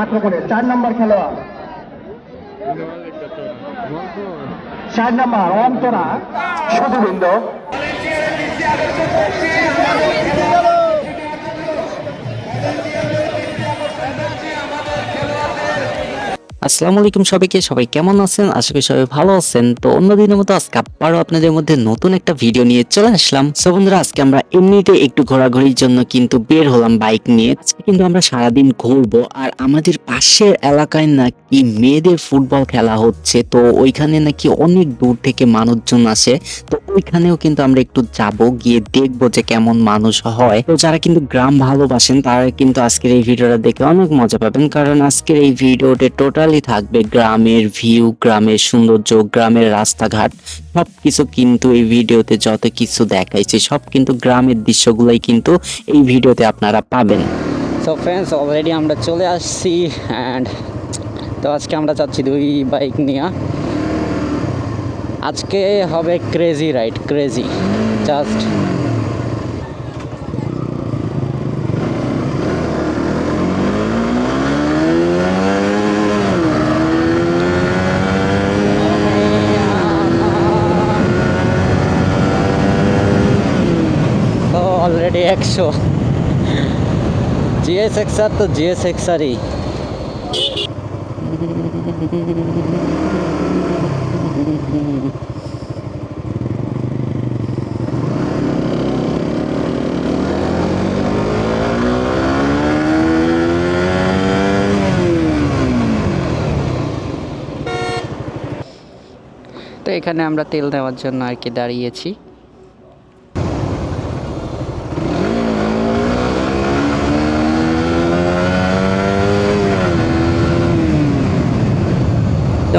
আবারও আক্রমণে চার নম্বর খেলোয়াড়। চার নম্বর অন্তরা। শুধুবৃন্দ আসসালামু আলাইকুম সবাইকে। সবাই কেমন আছেন? আশা করি সবাই ভালো আছেন। তো অন্যদিনের মতো আজকে আবারও আপনাদের মধ্যে নতুন একটা ভিডিও নিয়ে চলে আসলাম। সো বন্ধুরা, আজকে আমরা এমনিতে একটু ঘোরাঘুরির জন্য কিন্তু বের হলাম বাইক নিয়ে। আজকে কিন্তু আমরা সারাদিন ঘুরবো। আর আমাদের পাশের এলাকায় নাকি মেয়েদের ফুটবল খেলা হচ্ছে। তো ওইখানে নাকি অনেক দূর থেকে মানুষজন আসে। তো ওইখানেও কিন্তু আমরা একটু যাব, গিয়ে দেখব যে কেমন মানুষ হয়। তো যারা কিন্তু গ্রাম ভালোবাসেন, তারা কিন্তু আজকের এই ভিডিওটা দেখে অনেক মজা পাবেন। কারণ আজকের এই ভিডিওতে টোটালি থাকবে গ্রামের ভিউ গ্রামের সৌন্দর্য, গ্রামের রাস্তাঘাট। সবকিছু কিন্তু এই ভিডিওতে যত কিছু দেখাইছে, সব কিন্তু গ্রামের দৃশ্যগুলাই কিন্তু এই ভিডিওতে আপনারা পাবেন। সো ফ্রেন্ডস অলরেডি আমরা চলে আসছি অ্যান্ড তো আজকে আমরা যাচ্ছি দুই বাইক নিয়ে। আজকে হবে ক্রেজি রাইড ক্রেজি জাস্ট তো অলরেডি একশো। জিএস এক্সআর তো জিএস এক্সআরই তো এখানে আমরা তেল দেওয়ার জন্য আর কি দাঁড়িয়েছি।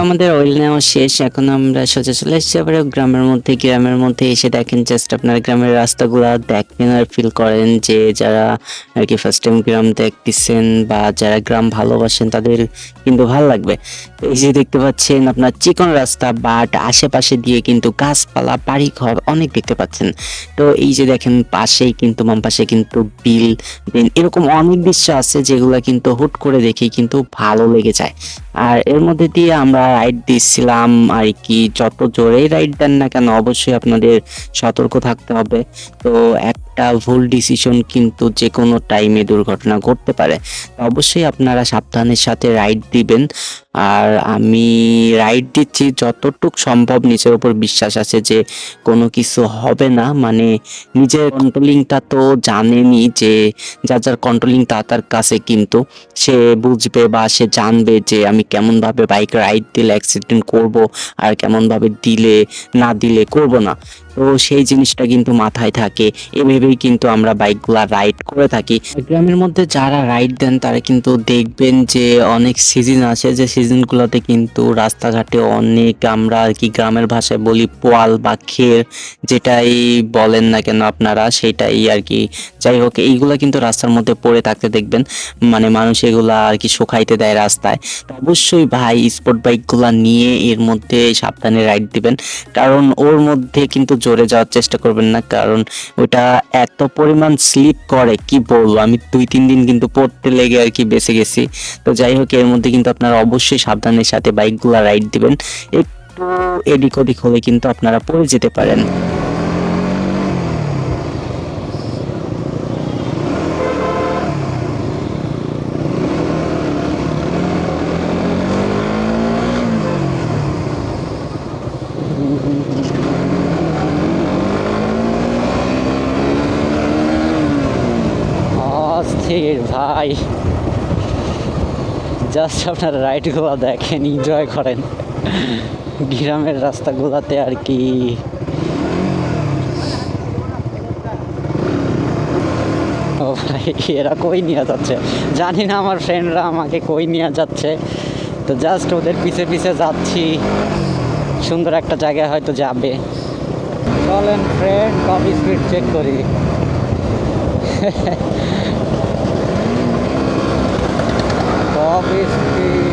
আমাদের অয়েল নেওয়া শেষ, এখন আমরা সোজা চলে এসেছি আবার গ্রামের মধ্যে। গ্রামের মধ্যে এসে দেখেন জাস্ট আপনারা গ্রামের রাস্তাগুলো দেখেন আর ফিল করেন যে যারা আর কি ফার্স্ট টাইম গ্রাম দেখতেছেন বা যারা গ্রাম ভালোবাসেন তাদের কিন্তু ভালো লাগবে। এই যে দেখতে পাচ্ছেন আপনার চিকন রাস্তা, বাট আশেপাশে দিয়ে কিন্তু গাছপালা বাড়ি ঘর অনেক দেখতে পাচ্ছেন। তো এই যে দেখেন পাশেই কিন্তু, বাম পাশে কিন্তু বিল, দেন এরকম অনেক দৃশ্য আছে যেগুলো কিন্তু হুট করে দেখে কিন্তু ভালো লেগে যায়। আর এর মধ্যে দিয়ে আমরা রাইড দিচ্ছিলাম আর কি যত জোরেই রাইড দেন না কেন অবশ্যই আপনাদের সতর্ক থাকতে হবে। তো একটা ভুল ডিসিশন কিন্তু যে কোনো টাইমে দুর্ঘটনা ঘটতে পারে। অবশ্যই আপনারা সাবধানের সাথে রাইড দিবেন। আর আমি রাইড দিচ্ছি যতটুক সম্ভব। নিজের উপর বিশ্বাস আছে যে কোনো কিছু হবে না। মানে নিজের কন্ট্রোলিংটা তো জানেনি যে যার যার কন্ট্রোলিং তা তার কাছে কিন্তু সে বুঝবে বা সে জানবে যে আমি কেমনভাবে বাইক রাইড দিলে অ্যাক্সিডেন্ট করব আর কেমনভাবে দিলে না দিলে করব না। তো সেই জিনিসটা কিন্তু মাথায় থাকে। এভাবেই কিন্তু আমরা বাইকগুলা রাইড করে থাকি। গ্রামের মধ্যে যারা রাইড দেন, তারা কিন্তু দেখবেন যে অনেক সিজন আছে। যে সিজনগুলোতে কিন্তু রাস্তাঘাটে অনেক আমরা আর কি গ্রামের ভাষায় বলি পোয়াল বা খের, যেটাই বলেন না কেন আপনারা, সেটাই আর কি। যাই হোক, এইগুলা কিন্তু রাস্তার মধ্যে পড়ে থাকতে দেখবেন। মানে মানুষ এগুলা আর কি শুকাইতে দেয় রাস্তায়। তো অবশ্যই ভাই স্পোর্ট বাইকগুলা নিয়ে এর মধ্যে সাবধানে রাইড দিবেন। কারণ ওর মধ্যে কিন্তু জোরে যাওয়ার চেষ্টা করবেন না, কারণ ওটা এত পরিমাণ স্লিপ করে, কি বলব? আমি দুই, তিন দিন কিন্তু পড়তে লেগে আর কি বেঁচে গেছি। তো যাই হোক, এর মধ্যে কিন্তু আপনারা অবশ্যই সাবধানের সাথে বাইকগুলো রাইড দিবেন। একটু এদিক ওদিক হলে কিন্তু আপনারা পড়ে যেতে পারেন। অস্থির ভাই। জাস্ট আপনার রাইডগুলো দেখেন এনজয় করেন। গ্রামের রাস্তাগুলোতে আর কি। ও এরা কই নিয়ে যাচ্ছে? জানি না আমার ফ্রেন্ডরা আমাকে কই নিয়ে যাচ্ছে। তো জাস্ট ওদের পিছে পিছে যাচ্ছি। সুন্দর একটা জায়গায় হয়তো যাবে। চলেন ফ্রেন্ড কপি স্পিড চেক করি। office eh,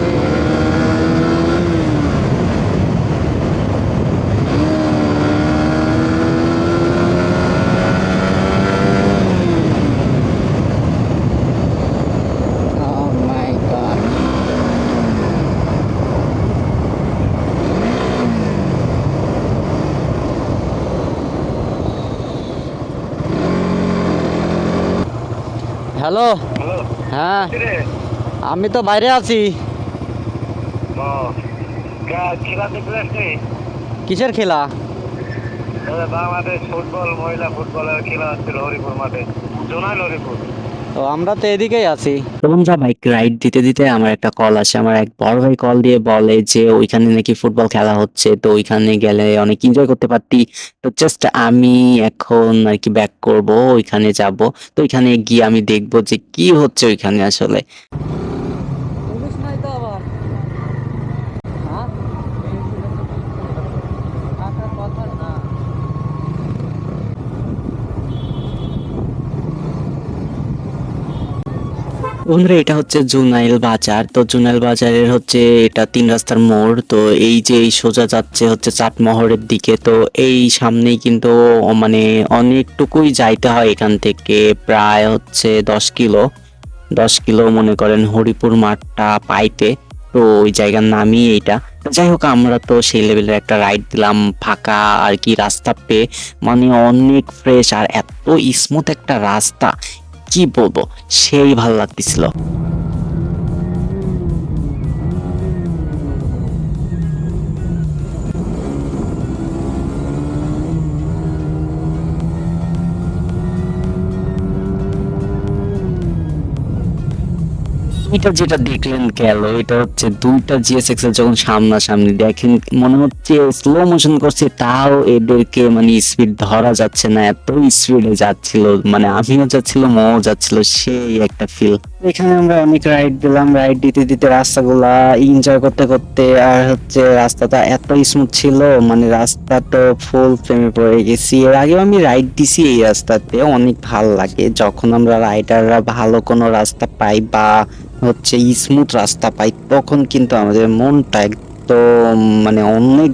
oh Hello. Hello হ্যাঁ আমি তো বাইরে আছি। কিসের খেলা? বাংলাদেশ ফুটবল মহিলা ফুটবলের খেলা হচ্ছিল হরিপুর মাঠে। জোনাইল হরিপুর তো আমরা তো এদিকেই আছি। বন্ধুরা বাইক রাইড দিতে দিতে আমার একটা কল আসে। আমার এক বড় ভাই কল দিয়ে বলে যে ওইখানে নাকি ফুটবল খেলা হচ্ছে। তো ওইখানে গেলে অনেক এনজয় করতে পারতি। তো জাস্ট আমি এখন আর কি ব্যাক করব ওইখানে যাব। তো ওইখানে গিয়ে আমি দেখব যে কি হচ্ছে ওইখানে আসলে পুলিশ নাই তো আবার হ্যাঁ কথা না বন্ধুরা, এটা হচ্ছে জুনাইল বাজার। তো জুনাইল বাজারের হচ্ছে এটা তিন রাস্তার মোড়। তো এই যে এই সোজা যাচ্ছে হচ্ছে চাটমহরের দিকে। তো এই সামনেই কিন্তু মানে অনেকটুকুই যাইতে হয় এখান থেকে, প্রায় হচ্ছে দশ কিলো। দশ কিলো মনে করেন হরিপুর মাঠটা পাইতে। তো ওই জায়গার নামই এইটা। যাই হোক, আমরা তো সেই লেভেলের একটা রাইড দিলাম, ফাঁকা আর কি রাস্তা পেয়ে। মানে অনেক ফ্রেশ আর এত স্মুথ একটা রাস্তা। কি বলব? সেই ভালো লাগতেছিল। এটা যেটা দেখলেন গেল, এটা হচ্ছে দুইটা জিএসএক্স যখন সামনাসামনি দেখেন, মনে হচ্ছে স্লো মোশন করছে, তাও এদেরকে মানে স্পিড ধরা যাচ্ছে না, এত স্পিডে যাচ্ছিল মানে আমিও যাচ্ছিল মও যাচ্ছিল, সেই একটা ফিল এখানে আমরা অনেক রাইড দিলাম রাইড দিতে দিতে রাস্তাগুলা এনজয় করতে করতে আর হচ্ছে রাস্তাটা এত স্মুথ ছিল মানে রাস্তা তো ফুল প্রেমে পড়ে গেছি। এর আগেও আমি রাইড দিছি এই রাস্তাতে, অনেক ভালো লাগে। যখন আমরা রাইডাররা ভালো কোনো রাস্তা পাই বা হচ্ছে স্মুথ রাস্তা পাই, তখন কিন্তু আমাদের মনটা একদম মানে অনেক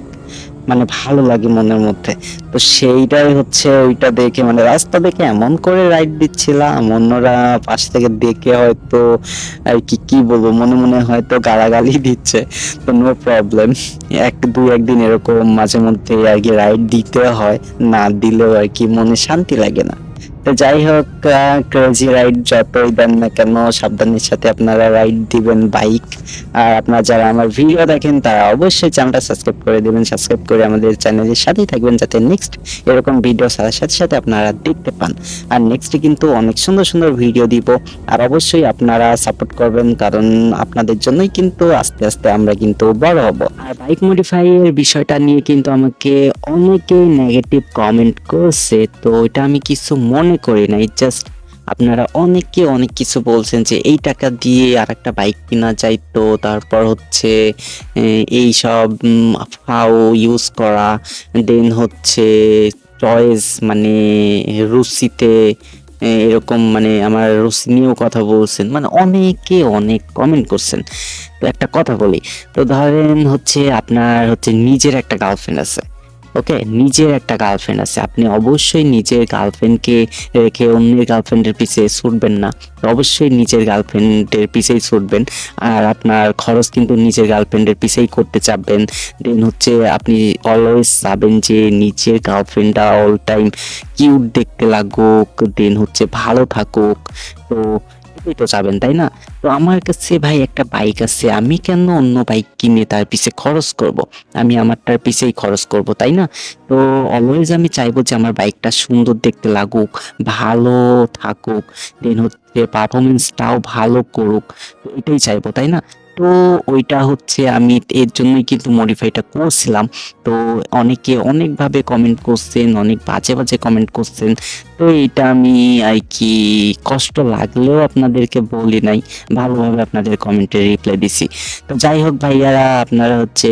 মানে ভালো লাগে মনের মধ্যে। তো সেইটাই হচ্ছে ওইটা দেখে মানে রাস্তা দেখে এমন করে রাইড দিচ্ছিলাম, অন্যরা পাশ থেকে দেখে হয়তো আর কি কি বলব, মনে মনে হয়তো গালাগালি দিচ্ছে। তো নো প্রবলেম এক, দুই, একদিন এরকম মাঝে মধ্যে আর কি রাইড দিতে হয়, না দিলেও আর কি মনে শান্তি লাগে না। তো যাই হোক ক্রেজি রাইড যতই দেন না কেন, সাবধানের সাথে আপনারা রাইড দিবেন বাইক আর আপনারা যারা আমার ভিডিও দেখেন, তারা অবশ্যই চ্যানেলটা সাবস্ক্রাইব করে দিবেন। সাবস্ক্রাইব করে আমাদের চ্যানেলের সাথেই থাকবেন, যাতে নেক্সট এরকম ভিডিও সাথে সাথে সাথে আপনারা দেখতে পান। আর নেক্সটে কিন্তু অনেক সুন্দর সুন্দর ভিডিও দিব। আর অবশ্যই আপনারা সাপোর্ট করবেন, কারণ আপনাদের জন্যই কিন্তু আস্তে আস্তে আমরা কিন্তু বড় হব। আর বাইক মডিফাই এর বিষয়টা নিয়ে কিন্তু আমাকে অনেকেই নেগেটিভ কমেন্ট করছে। তো এটা আমি কিছু মনে করি নাই জাস্ট আপনারা অনেকে অনেক কিছু বলছেন যে এই টাকা দিয়ে আর একটা বাইক কেনা যায় তো তারপর হচ্ছে এই সব ফাও ইউজ করা দেন হচ্ছে চয়েস মানে রুচিতে এরকম মানে আমার রুচি নিয়েও কথা বলছেন মানে অনেকে অনেক কমেন্ট করছেন। তো একটা কথা বলি, তো ধরেন হচ্ছে আপনার হচ্ছে নিজের একটা গার্লফ্রেন্ড আছে। ওকে? নিজের একটা গার্লফ্রেন্ড আছে। আপনি অবশ্যই নিজের গার্লফ্রেন্ডকে রেখে অন্যের গার্লফ্রেন্ডের পিছে ছুটবেন না। অবশ্যই নিজের গার্লফ্রেন্ডের পিছেই ছুটবেন। আর আপনার খরচ কিন্তু নিজের গার্লফ্রেন্ডের পিছেই করতে চাপবেন। দেন হচ্ছে আপনি অলওয়েজ চাবেন যে নিজের গার্লফ্রেন্ডটা অল টাইম কিউট দেখতে লাগুক। দেন হচ্ছে ভালো থাকুক। তো এটাই তো যাবেন, তাই না? তো আমার কাছে ভাই একটা বাইক আছে, আমি কেন অন্য বাইক কিনে তার পিছে খরচ করব? আমি আমারটার পিছেই খরচ করব, তাই না? তো অলওয়েজ আমি চাইব যে আমার বাইকটা সুন্দর দেখতে লাগুক, ভালো থাকুক দেন হচ্ছে পারফরমেন্সটাও ভালো করুক এটাই চাইব, তাই না? তো ওইটা হচ্ছে আমি এর জন্যই কিন্তু মডিফাইটা করছিলাম। তো অনেকে অনেকভাবে কমেন্ট করছেন, অনেক বাজে বাজে কমেন্ট করছেন। তো এটা আমি আর কি কষ্ট লাগলেও আপনাদেরকে বলি নাই, ভালোভাবে আপনাদের কমেন্টে রিপ্লাই দিছি। তো যাই হোক ভাইয়ারা, আপনারা হচ্ছে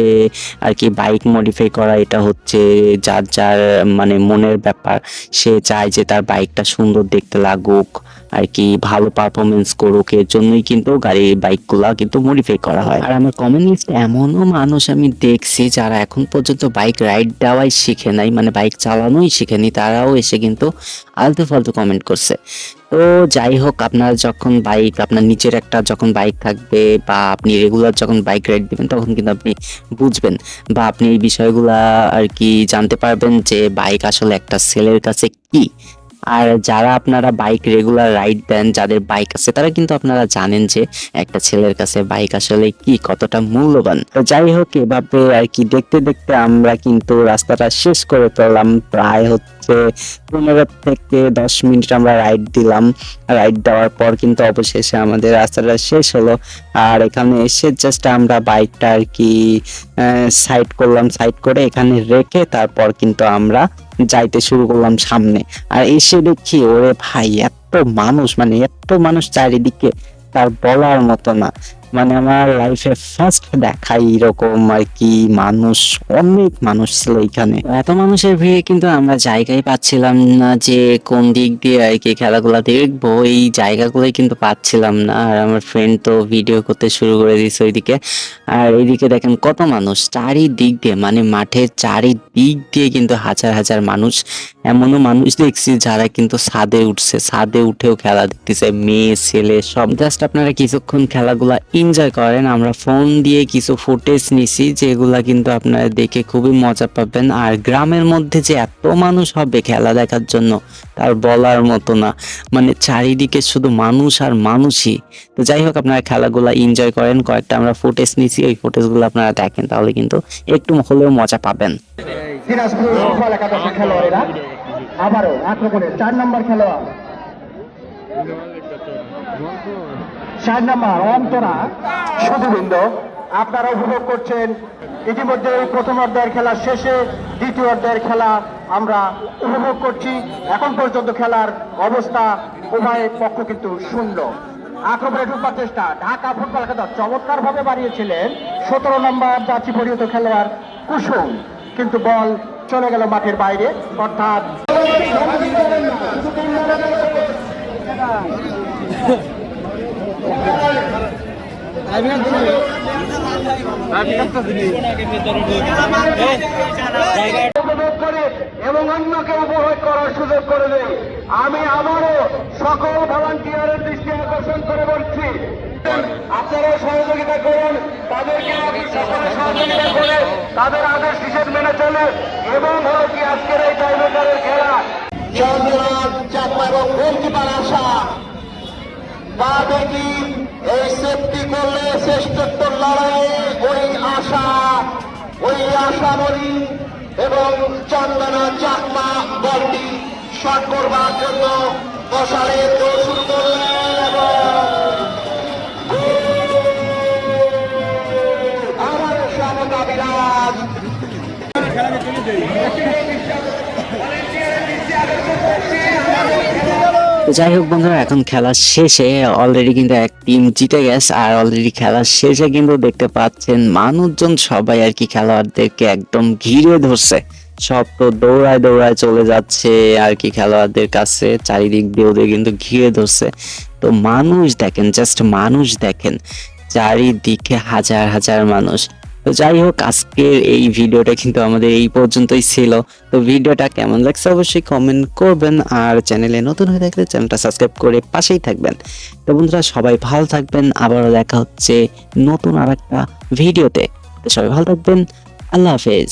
আর কি বাইক মডিফাই করা, এটা হচ্ছে যার যার মানে মনের ব্যাপার, সে চায় যে তার বাইকটা সুন্দর দেখতে লাগুক। আর কি ভালো পারফরমেন্স করুক, এর জন্যই কিন্তু গাড়ি বাইকগুলা কিন্তু মডিফাই করা হয়। আর আমার কমেন্ট লিস্ট এমনও মানুষ আমি দেখছি যারা এখন পর্যন্ত বাইক রাইড দেওয়াই শিখে নাই মানে বাইক চালানোই শিখেনি তারাও এসে কিন্তু আলতু ফালতু কমেন্ট করছে। তো যাই হোক, আপনার যখন বাইক আপনার নিজের একটা যখন বাইক থাকবে বা আপনি রেগুলার যখন বাইক রাইড দিবেন, তখন কিন্তু আপনি বুঝবেন বা আপনি এই বিষয়গুলা আর কি জানতে পারবেন যে বাইক আসলে একটা ছেলের কাছে কি। আর যারা আপনারা বাইক রেগুলার রাইড দেন, যাদের বাইক আছে, তারা কিন্তু আপনারা জানেন যে একটা ছেলের কাছে বাইক আসলে কি, কতটা মূল্যবান। তো যাই হোক, এভাবে আর কি দেখতে দেখতে আমরা কিন্তু রাস্তাটা শেষ করে ফেললাম। প্রায় হচ্ছে পনেরো থেকে দশ মিনিট আমরা রাইড দিলাম। রাইড দেওয়ার পর কিন্তু অবশেষে আমাদের রাস্তাটা শেষ হলো। আর এখানে এসে জাস্ট আমরা বাইকটা আর কি সাইড করলাম। সাইড করে এখানে রেখে তারপর কিন্তু আমরা যাইতে শুরু করলাম সামনে। আর এসে দেখি, ওরে ভাই, এত মানুষ মানে এত মানুষ চারিদিকে, তার বলার মতো না। মানে আমার লাইফে ফার্স্ট দেখা এরকম আর কি মানুষ, অনেক মানুষ ছিল এখানে। এত মানুষের ভিড়ে কিন্তু আমরা জায়গায় পাচ্ছিলাম না যে কোন দিক দিয়ে আর কি খেলাগুলো দেখব, এই জায়গাগুলোই কিন্তু পাচ্ছিলাম না। আর আমার ফ্রেন্ড তো ভিডিও করতে শুরু করে দিয়েছে ওইদিকে। আর এইদিকে দেখেন কত মানুষ, চারিদিক দিয়ে মানে মাঠের চারিদিক দিয়ে কিন্তু হাজার হাজার মানুষ। এমনও মানুষ দেখছি যারা কিন্তু ছাদে উঠছে, ছাদে উঠেও খেলা দেখতেছে, মেয়ে, ছেলে সব। জাস্ট আপনারা কিছুক্ষণ খেলাগুলা এনজয় করেন, আমরা ফোন দিয়ে কিছু ফুটেজ নিছি যেগুলা কিন্তু আপনারা দেখে খুবই মজা পাবেন। আর গ্রামের মধ্যে যে এত মানুষ হবে খেলা দেখার জন্য, তার বলার মতো না। মানে চারিদিকে শুধু মানুষ আর মানুষই। তো যাই হোক, আপনারা খেলাগুলা এনজয় করেন, কয়েকটা আমরা ফুটেজ নিছি, ওই ফুটেজগুলো আপনারা দেখেন, তাহলে কিন্তু একটু হলেও মজা পাবেন। আবারও চার নম্বর খেলোয়াড়। চার নম্বর অন্তরা সুধীবৃন্দ আপনারা উপভোগ করছেন। ইতিমধ্যে এই প্রথম অর্ধের খেলা শেষে দ্বিতীয় অর্ধের খেলা আমরা উপভোগ করছি। এখন পর্যন্ত খেলার অবস্থা উভয় পক্ষ কিন্তু শূন্য। আক্রমণে ঢুকবার চেষ্টা। ঢাকা ফুটবল একাদশ চমৎকার ভাবে বাড়িয়েছিলেন। সতেরো নম্বর যাত্রী পরিহিত খেলোয়াড় কুসুম। কিন্তু বল চলে গেল মাঠের বাইরে। অর্থাৎ এবং অন্যকে উপভোগ করার সুযোগ করে দেয় আমি আবারও সকল ভলান্টিয়ারের দৃষ্টি আকর্ষণ করে বলছি, আপনারা সহযোগিতা করুন, তাদেরকে সকলে সহযোগিতা করে তাদের আদেশ নিষেধ মেনে চলে এবং হলো কি আজকের এই টাইব্রেকারের খেলা। চন্দ্রনাথ চাকমা এবং গোলকিপার আশা। পাবে কি এই সেফটি করলে শ্রেষ্ঠত্বর লড়াইয়ে ওই আশা ওই আশা বলি এবং চন্দনা চাকমা বলটি শট করবার জন্য তো শুরু করলেন এবং যাই হোক বন্ধুরা, এখন খেলা শেষে অলরেডি কিন্তু এক টিম জিতে গেছে, আর অলরেডি খেলা শেষে কিন্তু দেখতে পাচ্ছেন মানুষজন সবাই আর কি খেলোয়াড়দেরকে একদম ঘিরে ধরছে। সব তো দৌড়ায় দৌড়ায় চলে যাচ্ছে আর কি খেলোয়াড়দের কাছে, চারিদিক দিয়ে ওদের কিন্তু ঘিরে ধরছে। তো মানুষ দেখেন জাস্ট মানুষ দেখেন, চারিদিকে হাজার হাজার মানুষ। তো যাই হোক, আজকের এই ভিডিওটা কিন্তু আমাদের এই পর্যন্তই ছিল। তো ভিডিওটা কেমন লাগছে অবশ্যই কমেন্ট করবেন আর চ্যানেলে নতুন হয়ে থাকলে চ্যানেলটা সাবস্ক্রাইব করে পাশেই থাকবেন। তো বন্ধুরা, সবাই ভালো থাকবেন। আবারও দেখা হচ্ছে নতুন আর একটা ভিডিওতে সবাই ভালো থাকবেন। আল্লাহ হাফেজ।